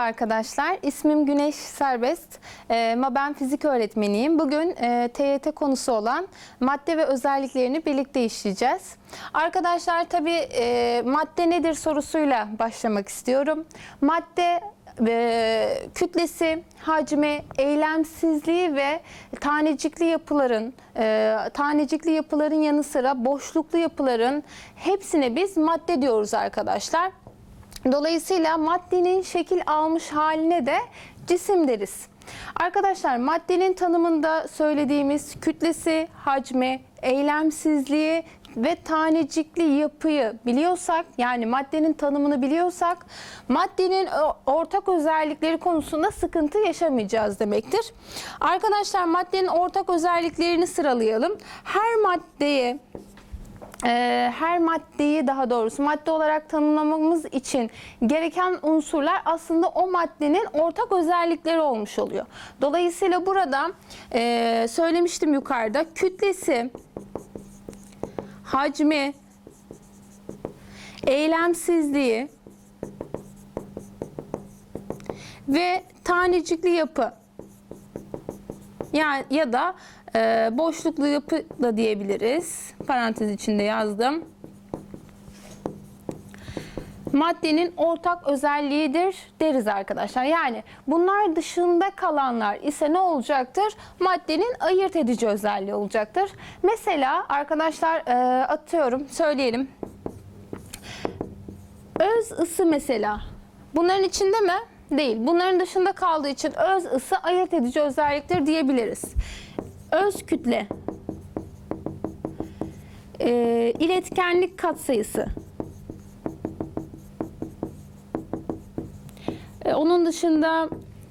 arkadaşlar. İsmim Güneş Serbest. Ee, ama ben fizik öğretmeniyim. Bugün e, TYT konusu olan madde ve özelliklerini birlikte işleyeceğiz. Arkadaşlar tabii e, madde nedir sorusuyla başlamak istiyorum. Madde e, kütlesi, hacmi, eylemsizliği ve tanecikli yapıların, e, tanecikli yapıların yanı sıra boşluklu yapıların hepsine biz madde diyoruz arkadaşlar. Dolayısıyla maddenin şekil almış haline de cisim deriz. Arkadaşlar maddenin tanımında söylediğimiz kütlesi, hacmi, eylemsizliği ve tanecikli yapıyı biliyorsak yani maddenin tanımını biliyorsak maddenin ortak özellikleri konusunda sıkıntı yaşamayacağız demektir. Arkadaşlar maddenin ortak özelliklerini sıralayalım. Her maddeye her maddeyi daha doğrusu madde olarak tanımlamamız için gereken unsurlar aslında o maddenin ortak özellikleri olmuş oluyor. Dolayısıyla burada e, söylemiştim yukarıda kütlesi, hacmi, eylemsizliği ve tanecikli yapı yani ya da e, boşluklu yapı da diyebiliriz. Parantez içinde yazdım. Maddenin ortak özelliğidir deriz arkadaşlar. Yani bunlar dışında kalanlar ise ne olacaktır? Maddenin ayırt edici özelliği olacaktır. Mesela arkadaşlar e, atıyorum söyleyelim. Öz ısı mesela. Bunların içinde mi? Değil. Bunların dışında kaldığı için öz ısı ayırt edici özelliktir diyebiliriz. Öz kütle, e, iletkenlik katsayısı, E, onun dışında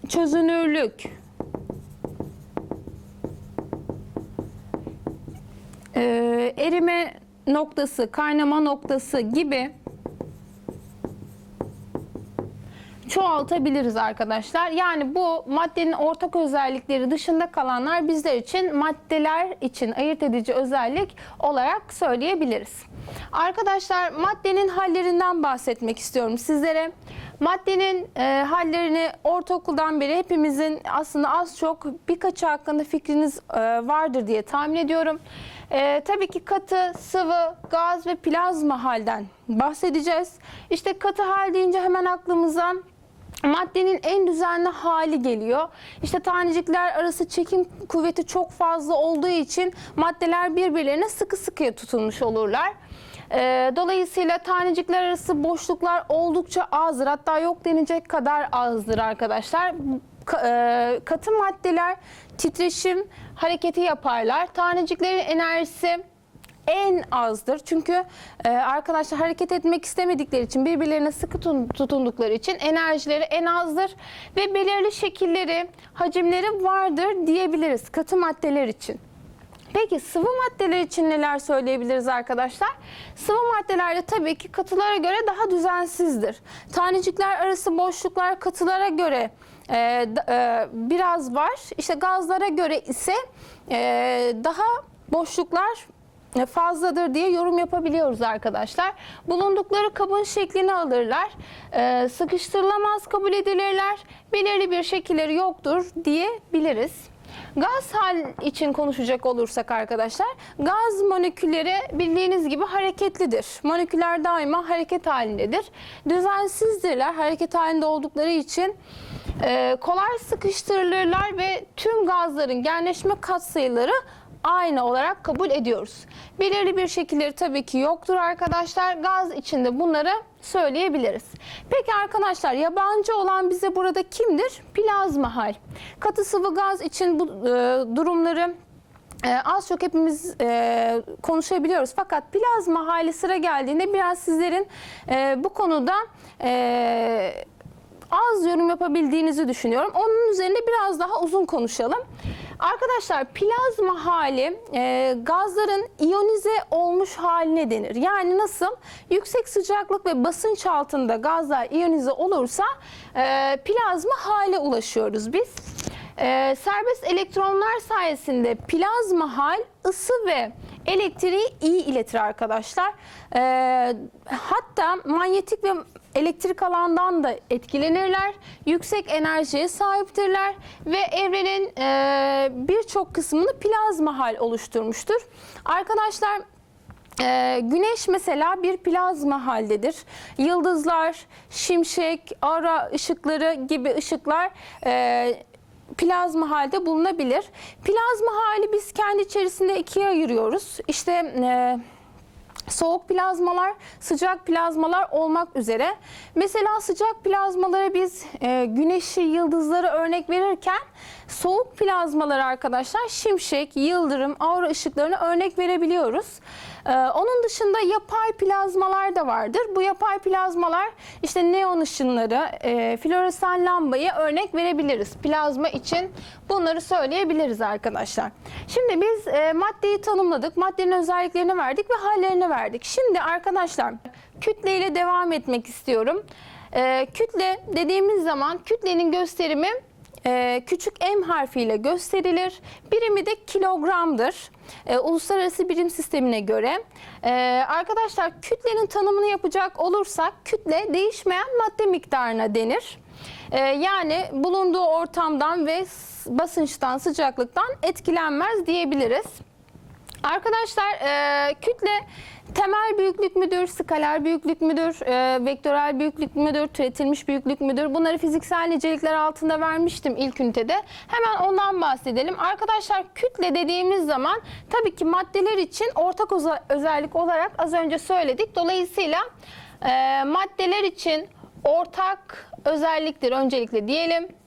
çözünürlük, e, erime noktası, kaynama noktası gibi çoğaltabiliriz arkadaşlar. Yani bu maddenin ortak özellikleri dışında kalanlar bizler için maddeler için ayırt edici özellik olarak söyleyebiliriz. Arkadaşlar maddenin hallerinden bahsetmek istiyorum sizlere. Maddenin e, hallerini ortaokuldan beri hepimizin aslında az çok birkaçı hakkında fikriniz e, vardır diye tahmin ediyorum. E, tabii ki katı, sıvı, gaz ve plazma halden bahsedeceğiz. İşte katı hal deyince hemen aklımıza maddenin en düzenli hali geliyor. İşte tanecikler arası çekim kuvveti çok fazla olduğu için maddeler birbirlerine sıkı sıkıya tutunmuş olurlar. Ee, dolayısıyla tanecikler arası boşluklar oldukça azdır. Hatta yok denecek kadar azdır arkadaşlar. Ka- e, katı maddeler titreşim hareketi yaparlar. Taneciklerin enerjisi en azdır. Çünkü e, arkadaşlar hareket etmek istemedikleri için birbirlerine sıkı tun- tutundukları için enerjileri en azdır ve belirli şekilleri, hacimleri vardır diyebiliriz katı maddeler için. Peki sıvı maddeler için neler söyleyebiliriz arkadaşlar? Sıvı maddelerde tabii ki katılara göre daha düzensizdir. Tanecikler arası boşluklar katılara göre e, e, biraz var. İşte gazlara göre ise e, daha boşluklar fazladır diye yorum yapabiliyoruz arkadaşlar. Bulundukları kabın şeklini alırlar. E, sıkıştırılamaz kabul edilirler. Belirli bir şekilleri yoktur diyebiliriz. Gaz hal için konuşacak olursak arkadaşlar, gaz molekülleri bildiğiniz gibi hareketlidir. Moleküller daima hareket halindedir. Düzensizdirler, hareket halinde oldukları için e, kolay sıkıştırılırlar ve tüm gazların genleşme katsayıları aynı olarak kabul ediyoruz. Belirli bir şekilleri tabii ki yoktur arkadaşlar. Gaz içinde bunları söyleyebiliriz. Peki arkadaşlar yabancı olan bize burada kimdir? Plazma hal. Katı sıvı gaz için bu e, durumları e, az çok hepimiz e, konuşabiliyoruz. Fakat plazma hali sıra geldiğinde biraz sizlerin e, bu konuda e, az yorum yapabildiğinizi düşünüyorum. Onun üzerinde biraz daha uzun konuşalım. Arkadaşlar plazma hali e, gazların iyonize olmuş haline denir. Yani nasıl? Yüksek sıcaklık ve basınç altında gazlar iyonize olursa e, plazma hale ulaşıyoruz biz. E, serbest elektronlar sayesinde plazma hal ısı ve elektriği iyi iletir arkadaşlar. E, hatta manyetik ve elektrik alandan da etkilenirler. Yüksek enerjiye sahiptirler ve evrenin e, birçok kısmını plazma hal oluşturmuştur. Arkadaşlar ee, güneş mesela bir plazma haldedir. Yıldızlar, şimşek, ara ışıkları gibi ışıklar e, plazma halde bulunabilir. Plazma hali biz kendi içerisinde ikiye ayırıyoruz. İşte e, soğuk plazmalar, sıcak plazmalar olmak üzere. Mesela sıcak plazmalara biz e, güneşi, yıldızları örnek verirken soğuk plazmalar arkadaşlar şimşek, yıldırım, aura ışıklarını örnek verebiliyoruz. E, onun dışında yapay plazmalar da vardır. Bu yapay plazmalar işte neon ışınları, e, floresan lambayı örnek verebiliriz. Plazma için bunları söyleyebiliriz arkadaşlar. Şimdi biz e, maddeyi tanımladık, maddenin özelliklerini verdik ve hallerini verdik. Şimdi arkadaşlar kütle ile devam etmek istiyorum. E, kütle dediğimiz zaman kütlenin gösterimi e, küçük m harfiyle gösterilir. Birimi de kilogramdır. E, uluslararası birim sistemine göre. E, arkadaşlar kütlenin tanımını yapacak olursak kütle değişmeyen madde miktarına denir. E, yani bulunduğu ortamdan ve basınçtan, sıcaklıktan etkilenmez diyebiliriz. Arkadaşlar e, kütle temel büyüklük müdür, skaler büyüklük müdür, e, vektörel büyüklük müdür, türetilmiş büyüklük müdür? Bunları fiziksel nicelikler altında vermiştim ilk ünitede. Hemen ondan bahsedelim. Arkadaşlar kütle dediğimiz zaman tabii ki maddeler için ortak öze- özellik olarak az önce söyledik. Dolayısıyla e, maddeler için ortak özelliktir öncelikle diyelim.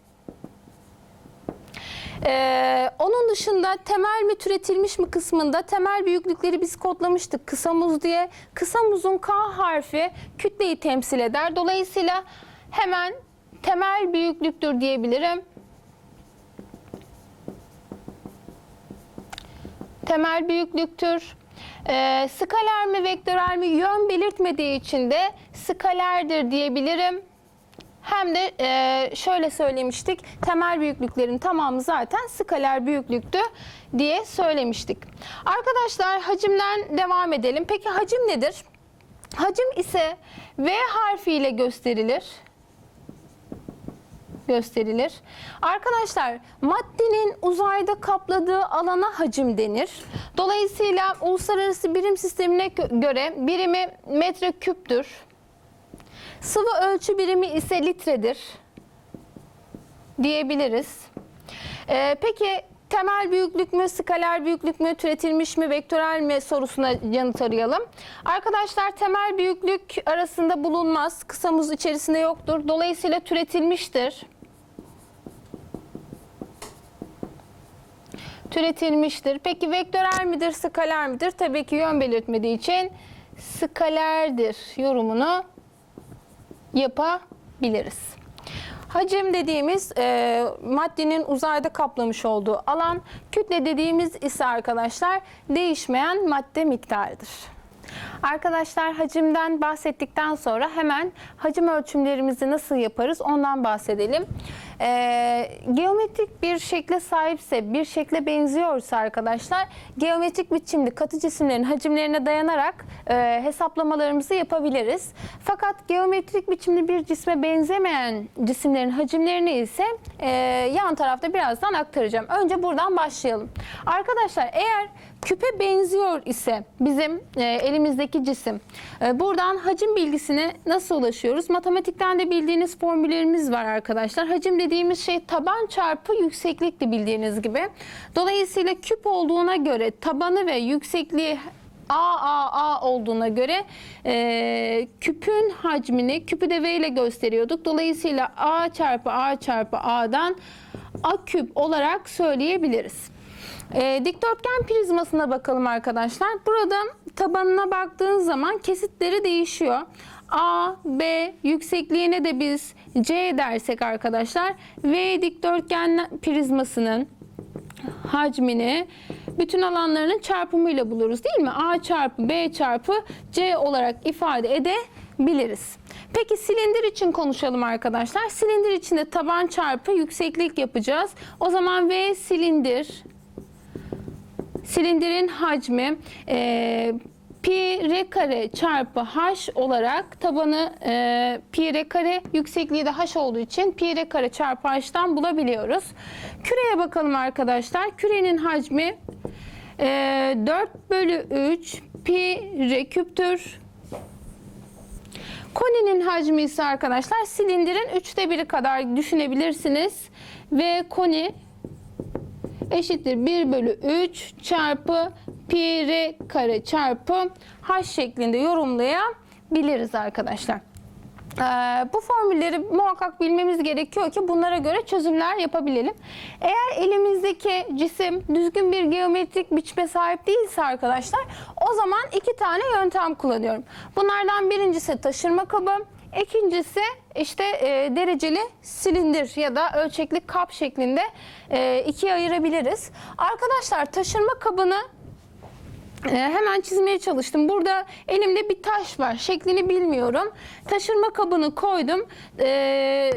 Ee, onun dışında temel mi türetilmiş mi kısmında temel büyüklükleri biz kodlamıştık kısa muz diye. Kısa muzun K harfi kütleyi temsil eder. Dolayısıyla hemen temel büyüklüktür diyebilirim. Temel büyüklüktür. Ee, skaler mi vektörel mi yön belirtmediği için de skalerdir diyebilirim. Hem de e, şöyle söylemiştik, temel büyüklüklerin tamamı zaten skaler büyüklüktü diye söylemiştik. Arkadaşlar hacimden devam edelim. Peki hacim nedir? Hacim ise V harfiyle gösterilir. Gösterilir. Arkadaşlar maddenin uzayda kapladığı alana hacim denir. Dolayısıyla uluslararası birim sistemine gö- göre birimi metreküptür. Sıvı ölçü birimi ise litredir diyebiliriz. Ee, peki temel büyüklük mü, skaler büyüklük mü, türetilmiş mi, vektörel mi sorusuna yanıt arayalım. Arkadaşlar temel büyüklük arasında bulunmaz. Kısamız içerisinde yoktur. Dolayısıyla türetilmiştir. Türetilmiştir. Peki vektörel midir, skaler midir? Tabii ki yön belirtmediği için skalerdir yorumunu yapabiliriz. Hacim dediğimiz e, maddenin uzayda kaplamış olduğu alan, kütle dediğimiz ise arkadaşlar değişmeyen madde miktarıdır. Arkadaşlar hacimden bahsettikten sonra hemen hacim ölçümlerimizi nasıl yaparız ondan bahsedelim. Ee, geometrik bir şekle sahipse, bir şekle benziyorsa arkadaşlar geometrik biçimli katı cisimlerin hacimlerine dayanarak e, hesaplamalarımızı yapabiliriz. Fakat geometrik biçimli bir cisme benzemeyen cisimlerin hacimlerini ise e, yan tarafta birazdan aktaracağım. Önce buradan başlayalım. Arkadaşlar eğer küpe benziyor ise bizim e, elimizdeki cisim. E, buradan hacim bilgisine nasıl ulaşıyoruz? Matematikten de bildiğiniz formüllerimiz var arkadaşlar. Hacim dediğimiz şey taban çarpı yükseklikti bildiğiniz gibi. Dolayısıyla küp olduğuna göre tabanı ve yüksekliği A, A, A olduğuna göre e, küpün hacmini küpü de V ile gösteriyorduk. Dolayısıyla A çarpı A çarpı A'dan A küp olarak söyleyebiliriz. E, dikdörtgen prizmasına bakalım arkadaşlar. Burada tabanına baktığın zaman kesitleri değişiyor. A, B yüksekliğine de biz C dersek arkadaşlar V dikdörtgen prizmasının hacmini bütün alanlarının çarpımıyla buluruz değil mi? A çarpı B çarpı C olarak ifade edebiliriz. Peki silindir için konuşalım arkadaşlar. Silindir için de taban çarpı yükseklik yapacağız. O zaman V silindir Silindirin hacmi e, pi r kare çarpı h olarak tabanı e, pi r kare yüksekliği de h olduğu için pi r kare çarpı h'tan bulabiliyoruz. Küreye bakalım arkadaşlar. Kürenin hacmi e, 4 bölü 3 pi r küptür. Koninin hacmi ise arkadaşlar silindirin üçte biri kadar düşünebilirsiniz. Ve koni eşittir 1 bölü 3 çarpı pi r kare çarpı h şeklinde yorumlayabiliriz arkadaşlar. Ee, bu formülleri muhakkak bilmemiz gerekiyor ki bunlara göre çözümler yapabilelim. Eğer elimizdeki cisim düzgün bir geometrik biçime sahip değilse arkadaşlar o zaman iki tane yöntem kullanıyorum. Bunlardan birincisi taşırma kabı, ikincisi işte e, dereceli silindir ya da ölçekli kap şeklinde e, ikiye ayırabiliriz. Arkadaşlar taşırma kabını ee, hemen çizmeye çalıştım. Burada elimde bir taş var. Şeklini bilmiyorum. Taşırma kabını koydum. Ee,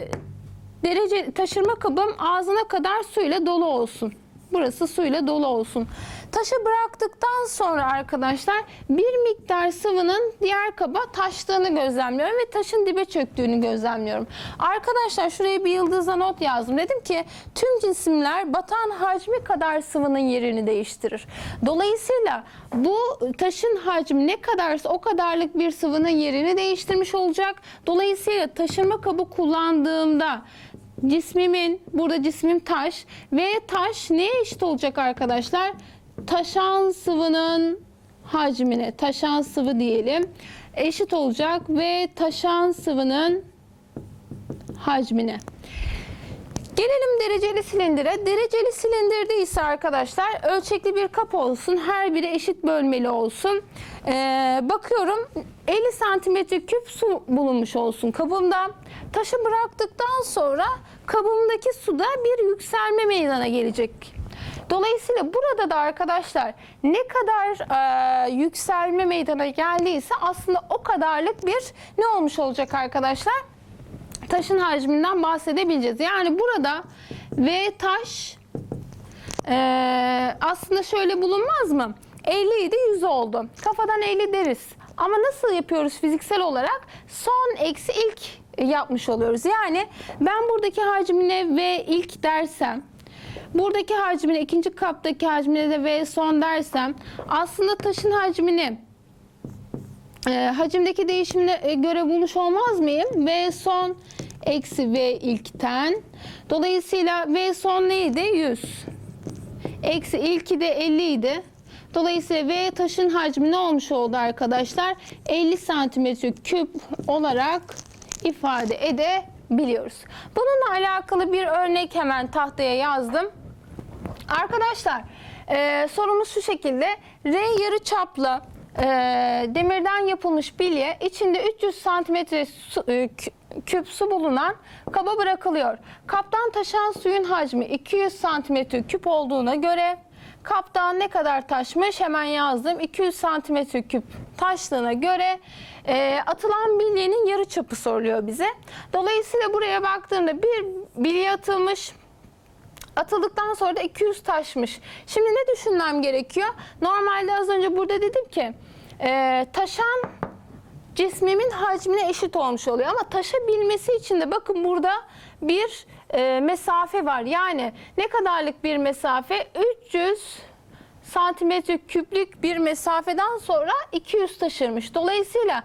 derece taşırma kabım ağzına kadar suyla dolu olsun. Burası suyla dolu olsun. Taşı bıraktıktan sonra arkadaşlar bir miktar sıvının diğer kaba taştığını gözlemliyorum ve taşın dibe çöktüğünü gözlemliyorum. Arkadaşlar şuraya bir yıldızla not yazdım. Dedim ki tüm cisimler batan hacmi kadar sıvının yerini değiştirir. Dolayısıyla bu taşın hacmi ne kadarsa o kadarlık bir sıvının yerini değiştirmiş olacak. Dolayısıyla taşıma kabı kullandığımda cismimin, burada cismim taş ve taş neye eşit olacak arkadaşlar? Taşan sıvının hacmine, taşan sıvı diyelim, eşit olacak ve taşan sıvının hacmine. Gelelim dereceli silindire. Dereceli silindirde ise arkadaşlar ölçekli bir kap olsun. Her biri eşit bölmeli olsun. Ee, bakıyorum 50 santimetre küp su bulunmuş olsun kabımda. Taşı bıraktıktan sonra kabımdaki suda bir yükselme meydana gelecek. Dolayısıyla burada da arkadaşlar ne kadar e, yükselme meydana geldiyse aslında o kadarlık bir ne olmuş olacak arkadaşlar? taşın hacminden bahsedebileceğiz. Yani burada V taş eee, aslında şöyle bulunmaz mı? 50 idi 100 oldu. Kafadan 50 deriz. Ama nasıl yapıyoruz fiziksel olarak? Son eksi ilk yapmış oluyoruz. Yani ben buradaki hacmine V ilk dersem buradaki hacmine ikinci kaptaki hacmine de V son dersem aslında taşın hacmini e, hacimdeki değişimine e, göre bulmuş olmaz mıyım? V son eksi V ilkten. Dolayısıyla V son neydi? 100. Eksi ilki de 50 idi. Dolayısıyla V taşın hacmi ne olmuş oldu arkadaşlar? 50 santimetre küp olarak ifade edebiliyoruz. Bununla alakalı bir örnek hemen tahtaya yazdım. Arkadaşlar e, sorumuz şu şekilde. R yarı çaplı e, demirden yapılmış bilye içinde 300 santimetre su, e, kü- küp su bulunan kaba bırakılıyor. Kaptan taşan suyun hacmi 200 santimetre küp olduğuna göre kaptan ne kadar taşmış hemen yazdım. 200 santimetre küp taştığına göre e, atılan bilyenin yarı çapı soruluyor bize. Dolayısıyla buraya baktığımda bir bilye atılmış. Atıldıktan sonra da 200 taşmış. Şimdi ne düşünmem gerekiyor? Normalde az önce burada dedim ki e, taşan cismimin hacmine eşit olmuş oluyor. Ama taşabilmesi için de bakın burada bir e, mesafe var. Yani ne kadarlık bir mesafe? 300 santimetre küplük bir mesafeden sonra 200 taşırmış. Dolayısıyla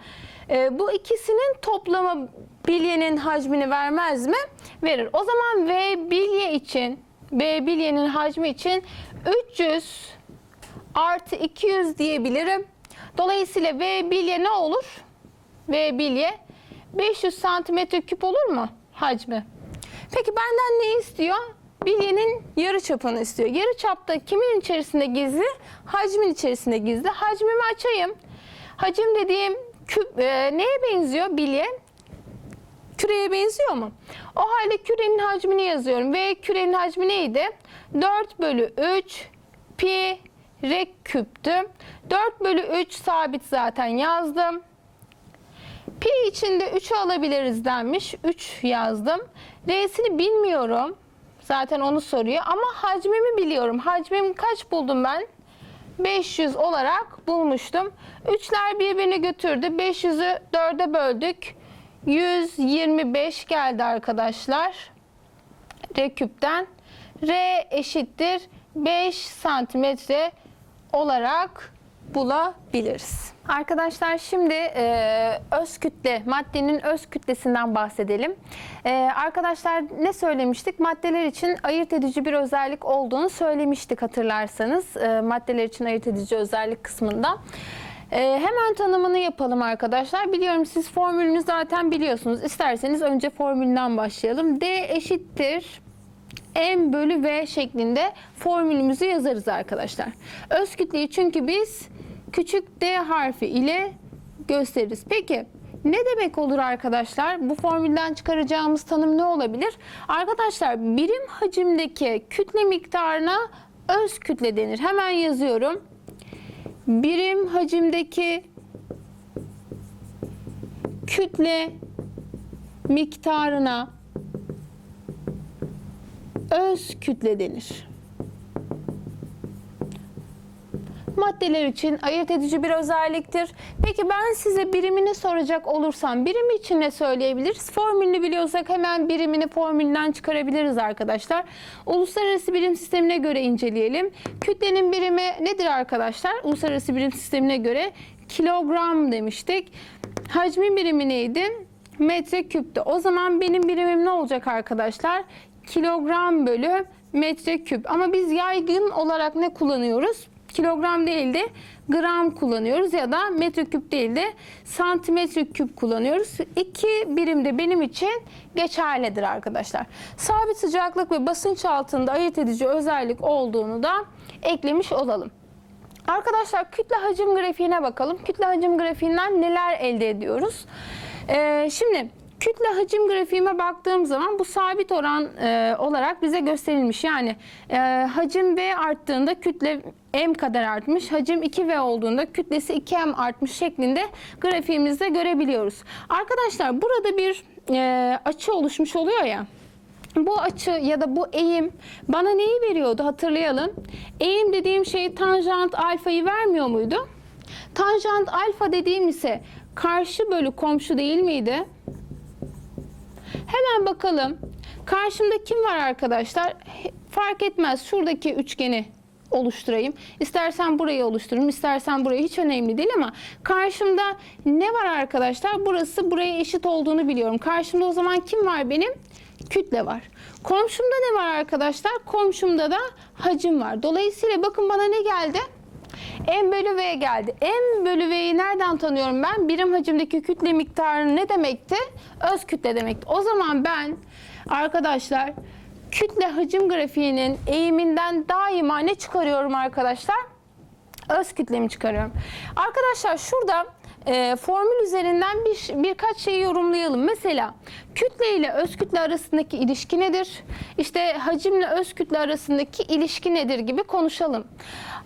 e, bu ikisinin toplamı bilyenin hacmini vermez mi? Verir. O zaman V bilye için, V bilyenin hacmi için 300 artı 200 diyebilirim. Dolayısıyla V bilye ne olur? V bilye 500 santimetre küp olur mu hacmi? Peki benden ne istiyor? Bilyenin yarı çapını istiyor. Yarı çapta kimin içerisinde gizli? Hacmin içerisinde gizli. Hacmimi açayım. Hacim dediğim küp, e, neye benziyor bilye? Küreye benziyor mu? O halde kürenin hacmini yazıyorum. Ve kürenin hacmi neydi? 4 bölü 3 pi r küptü. 4 bölü 3 sabit zaten yazdım. Pi içinde 3'ü alabiliriz denmiş. 3 yazdım. R'sini bilmiyorum. Zaten onu soruyor. Ama hacmimi biliyorum. Hacmim kaç buldum ben? 500 olarak bulmuştum. Üçler birbirini götürdü. 500'ü 4'e böldük. 125 geldi arkadaşlar. R küpten. R eşittir 5 santimetre olarak bulabiliriz. Arkadaşlar şimdi e, öz kütle, maddenin öz kütlesinden bahsedelim. E, arkadaşlar ne söylemiştik? Maddeler için ayırt edici bir özellik olduğunu söylemiştik hatırlarsanız. E, maddeler için ayırt edici özellik kısmında. E, hemen tanımını yapalım arkadaşlar. Biliyorum siz formülünü zaten biliyorsunuz. İsterseniz önce formülünden başlayalım. D eşittir M bölü V şeklinde formülümüzü yazarız arkadaşlar. Öz kütleyi çünkü biz küçük d harfi ile gösteririz. Peki ne demek olur arkadaşlar? Bu formülden çıkaracağımız tanım ne olabilir? Arkadaşlar birim hacimdeki kütle miktarına öz kütle denir. Hemen yazıyorum. Birim hacimdeki kütle miktarına öz kütle denir. Maddeler için ayırt edici bir özelliktir. Peki ben size birimini soracak olursam birimi için ne söyleyebiliriz? Formülünü biliyorsak hemen birimini formülünden çıkarabiliriz arkadaşlar. Uluslararası birim sistemine göre inceleyelim. Kütlenin birimi nedir arkadaşlar? Uluslararası birim sistemine göre kilogram demiştik. Hacmin birimi neydi? Metre küptü. O zaman benim birimim ne olacak arkadaşlar? Kilogram bölü metre küp. Ama biz yaygın olarak ne kullanıyoruz? Kilogram değil de gram kullanıyoruz ya da metreküp değil de santimetre küp kullanıyoruz. İki birim de benim için geçerlidir arkadaşlar. Sabit sıcaklık ve basınç altında ayırt edici özellik olduğunu da eklemiş olalım. Arkadaşlar kütle hacim grafiğine bakalım. Kütle hacim grafiğinden neler elde ediyoruz? Ee, şimdi kütle hacim grafiğime baktığım zaman bu sabit oran e, olarak bize gösterilmiş. Yani e, hacim V arttığında kütle M kadar artmış. Hacim 2V olduğunda kütlesi 2M artmış şeklinde grafiğimizde görebiliyoruz. Arkadaşlar burada bir e, açı oluşmuş oluyor ya. Bu açı ya da bu eğim bana neyi veriyordu hatırlayalım. Eğim dediğim şey tanjant alfayı vermiyor muydu? Tanjant alfa dediğim ise karşı bölü komşu değil miydi? Hemen bakalım. Karşımda kim var arkadaşlar? Fark etmez. Şuradaki üçgeni oluşturayım. İstersen burayı oluştururum, istersen burayı hiç önemli değil ama karşımda ne var arkadaşlar? Burası buraya eşit olduğunu biliyorum. Karşımda o zaman kim var benim? Kütle var. Komşumda ne var arkadaşlar? Komşumda da hacim var. Dolayısıyla bakın bana ne geldi? M bölü V geldi. M bölü V'yi nereden tanıyorum ben? Birim hacimdeki kütle miktarı ne demekti? Öz kütle demekti. O zaman ben arkadaşlar kütle hacim grafiğinin eğiminden daima ne çıkarıyorum arkadaşlar? Öz kütlemi çıkarıyorum. Arkadaşlar şurada e, formül üzerinden bir birkaç şeyi yorumlayalım. Mesela kütle ile öz kütle arasındaki ilişki nedir? İşte hacimle öz kütle arasındaki ilişki nedir gibi konuşalım.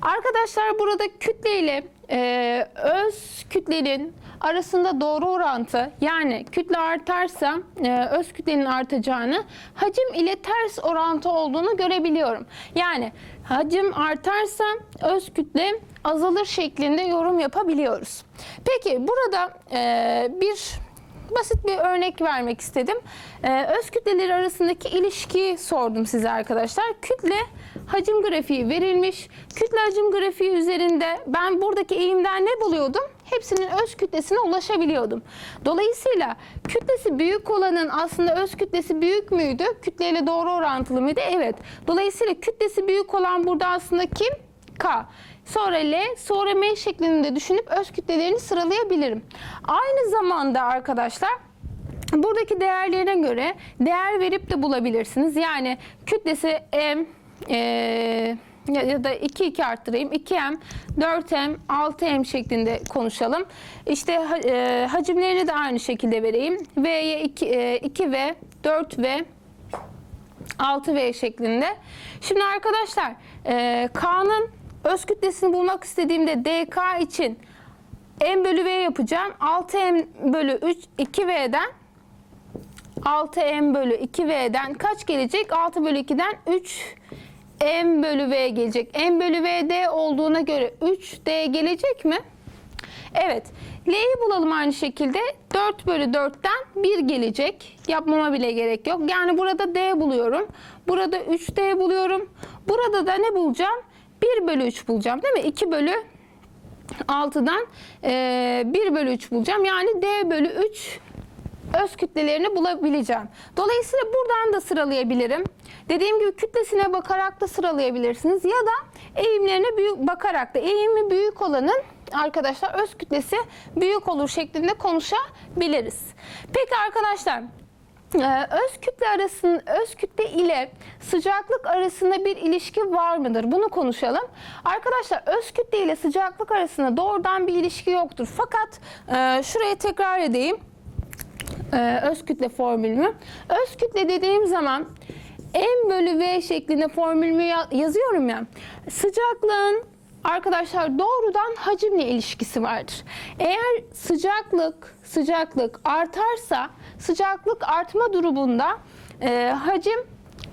Arkadaşlar burada kütle ile e, öz kütlenin arasında doğru orantı yani kütle artarsa e, öz kütlenin artacağını hacim ile ters orantı olduğunu görebiliyorum. Yani hacim artarsa öz kütle azalır şeklinde yorum yapabiliyoruz. Peki burada e, bir basit bir örnek vermek istedim. Ee, öz kütleleri arasındaki ilişkiyi sordum size arkadaşlar. Kütle hacim grafiği verilmiş. Kütle hacim grafiği üzerinde ben buradaki eğimden ne buluyordum? Hepsinin öz kütlesine ulaşabiliyordum. Dolayısıyla kütlesi büyük olanın aslında öz kütlesi büyük müydü? Kütleyle doğru orantılı mıydı? Evet. Dolayısıyla kütlesi büyük olan burada aslında kim? K. Sonra L, sonra M şeklinde düşünüp öz kütlelerini sıralayabilirim. Aynı zamanda arkadaşlar buradaki değerlerine göre değer verip de bulabilirsiniz. Yani kütlesi M, e, ya da 2 2 arttırayım. 2M, 4M, 6M şeklinde konuşalım. İşte e, hacimlerini de aynı şekilde vereyim. V'ye 2, e, 2V, 4V, 6V şeklinde. Şimdi arkadaşlar e, K'nın öz kütlesini bulmak istediğimde DK için M bölü V yapacağım. 6M bölü 3 2V'den 6M bölü 2V'den kaç gelecek? 6 bölü 2'den 3 M bölü V gelecek. M bölü V D olduğuna göre 3D gelecek mi? Evet. L'yi bulalım aynı şekilde. 4 bölü 4'ten 1 gelecek. Yapmama bile gerek yok. Yani burada D buluyorum. Burada 3D buluyorum. Burada da ne bulacağım? 1 bölü 3 bulacağım değil mi? 2 bölü 6'dan eee 1 bölü 3 bulacağım. Yani D bölü 3 öz kütlelerini bulabileceğim. Dolayısıyla buradan da sıralayabilirim. Dediğim gibi kütlesine bakarak da sıralayabilirsiniz ya da eğimlerine büyük bakarak da eğimi büyük olanın arkadaşlar öz kütlesi büyük olur şeklinde konuşabiliriz. Peki arkadaşlar öz kütle arasında öz kütle ile sıcaklık arasında bir ilişki var mıdır? Bunu konuşalım. Arkadaşlar öz kütle ile sıcaklık arasında doğrudan bir ilişki yoktur. Fakat e, şuraya tekrar edeyim. Ee, öz kütle formülümü. Öz kütle dediğim zaman M bölü V şeklinde formülümü ya- yazıyorum ya. Sıcaklığın arkadaşlar doğrudan hacimle ilişkisi vardır. Eğer sıcaklık sıcaklık artarsa sıcaklık artma durumunda e, hacim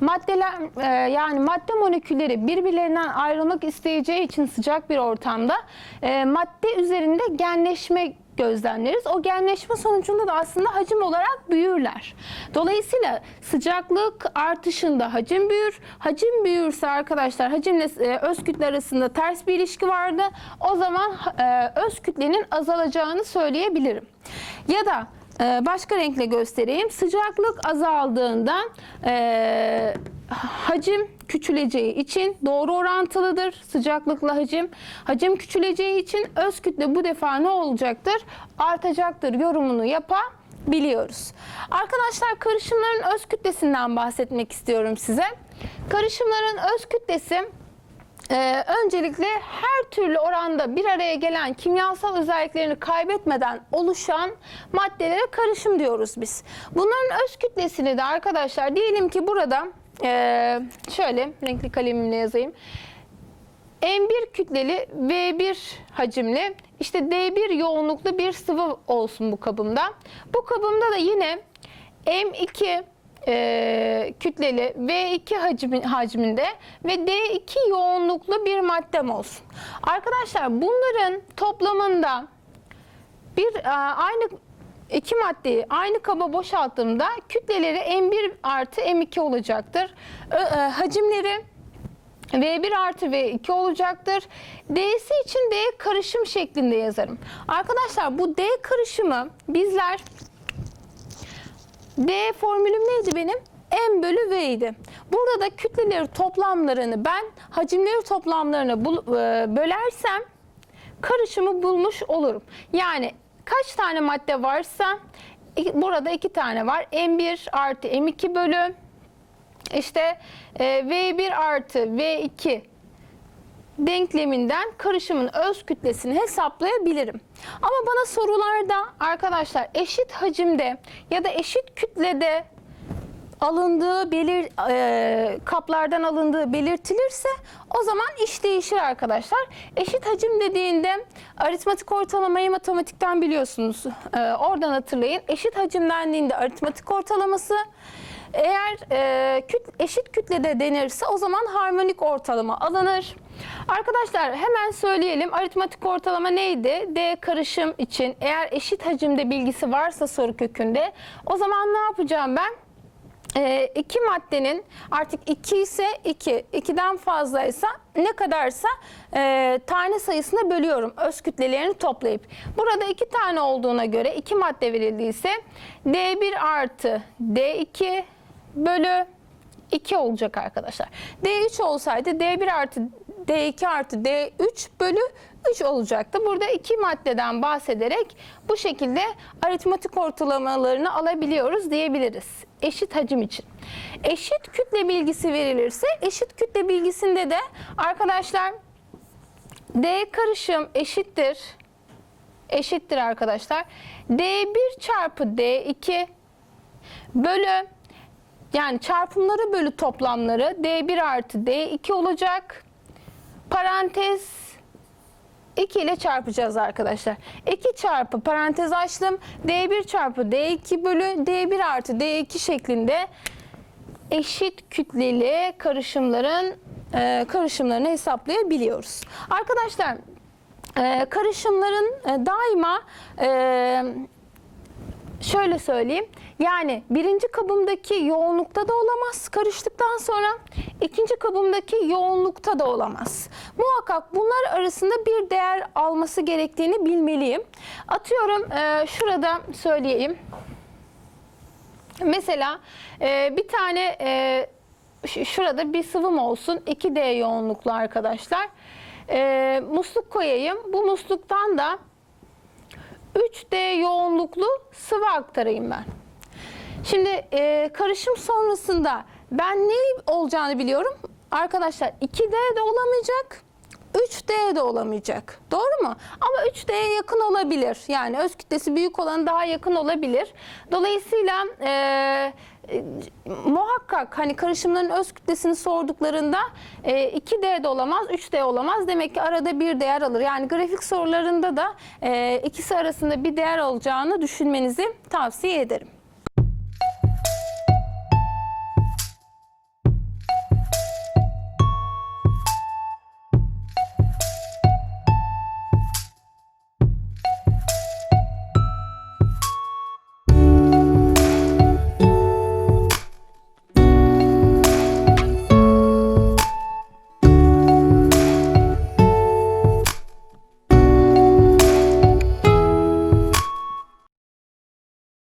maddeler e, yani madde molekülleri birbirlerinden ayrılmak isteyeceği için sıcak bir ortamda e, madde üzerinde genleşme gözlemleriz. O genleşme sonucunda da aslında hacim olarak büyürler. Dolayısıyla sıcaklık artışında hacim büyür. Hacim büyürse arkadaşlar hacimle e, öz kütle arasında ters bir ilişki vardı. O zaman e, öz kütlenin azalacağını söyleyebilirim. Ya da ee, Başka renkle göstereyim. Sıcaklık azaldığında e, hacim küçüleceği için doğru orantılıdır. Sıcaklıkla hacim. Hacim küçüleceği için öz kütle bu defa ne olacaktır? Artacaktır yorumunu yapabiliyoruz. Arkadaşlar karışımların öz kütlesinden bahsetmek istiyorum size. Karışımların öz kütlesi ee, öncelikle her türlü oranda bir araya gelen kimyasal özelliklerini kaybetmeden oluşan maddelere karışım diyoruz biz. Bunların öz kütlesini de arkadaşlar diyelim ki burada ee, şöyle renkli kalemimle yazayım. M1 kütleli V1 hacimli işte D1 yoğunluklu bir sıvı olsun bu kabımda. Bu kabımda da yine M2 e, kütleli V2 hacmi, hacminde ve D2 yoğunluklu bir maddem olsun. Arkadaşlar bunların toplamında bir aynı iki maddeyi aynı kaba boşalttığımda kütleleri M1 artı M2 olacaktır. E, hacimleri V1 artı V2 olacaktır. D'si için D karışım şeklinde yazarım. Arkadaşlar bu D karışımı bizler D formülüm neydi benim? M bölü V idi. Burada da kütleleri toplamlarını ben hacimleri toplamlarını bul, e, bölersem karışımı bulmuş olurum. Yani kaç tane madde varsa i- burada iki tane var. M1 artı M2 bölü işte e, V1 artı V2 denkleminden karışımın öz kütlesini hesaplayabilirim. Ama bana sorularda arkadaşlar eşit hacimde ya da eşit kütlede alındığı belir e, kaplardan alındığı belirtilirse o zaman iş değişir arkadaşlar. Eşit hacim dediğinde aritmatik ortalamayı matematikten biliyorsunuz. E, oradan hatırlayın. Eşit hacim dendiğinde aritmatik ortalaması eğer e, küt, eşit kütlede denirse o zaman harmonik ortalama alınır. Arkadaşlar hemen söyleyelim. Aritmatik ortalama neydi? D karışım için eğer eşit hacimde bilgisi varsa soru kökünde o zaman ne yapacağım ben? E, iki maddenin artık 2 ise 2, 2'den fazlaysa ne kadarsa e, tane sayısına bölüyorum öz kütlelerini toplayıp. Burada iki tane olduğuna göre iki madde verildiyse D1 artı D2 bölü 2 olacak arkadaşlar. D3 olsaydı D1 artı D2 artı D3 bölü 3 olacaktı. Burada iki maddeden bahsederek bu şekilde aritmatik ortalamalarını alabiliyoruz diyebiliriz. Eşit hacim için. Eşit kütle bilgisi verilirse eşit kütle bilgisinde de arkadaşlar D karışım eşittir eşittir arkadaşlar. D1 çarpı D2 bölü yani çarpımları bölü toplamları D1 artı D2 olacak. Parantez 2 ile çarpacağız arkadaşlar. 2 çarpı parantez açtım. D1 çarpı D2 bölü D1 artı D2 şeklinde eşit kütleli karışımların e, karışımlarını hesaplayabiliyoruz. Arkadaşlar e, karışımların e, daima e, şöyle söyleyeyim. Yani birinci kabımdaki yoğunlukta da olamaz karıştıktan sonra. ikinci kabımdaki yoğunlukta da olamaz. Muhakkak bunlar arasında bir değer alması gerektiğini bilmeliyim. Atıyorum e, şurada söyleyeyim. Mesela e, bir tane e, şurada bir sıvım olsun 2D yoğunluklu arkadaşlar. E, musluk koyayım. Bu musluktan da 3D yoğunluklu sıvı aktarayım ben. Şimdi e, karışım sonrasında ben ne olacağını biliyorum. Arkadaşlar 2D de olamayacak, 3D de olamayacak. Doğru mu? Ama 3D'ye yakın olabilir. Yani öz kütlesi büyük olan daha yakın olabilir. Dolayısıyla e, e, muhakkak hani karışımların öz kütlesini sorduklarında e, 2D de olamaz, 3D olamaz. Demek ki arada bir değer alır. Yani grafik sorularında da e, ikisi arasında bir değer olacağını düşünmenizi tavsiye ederim.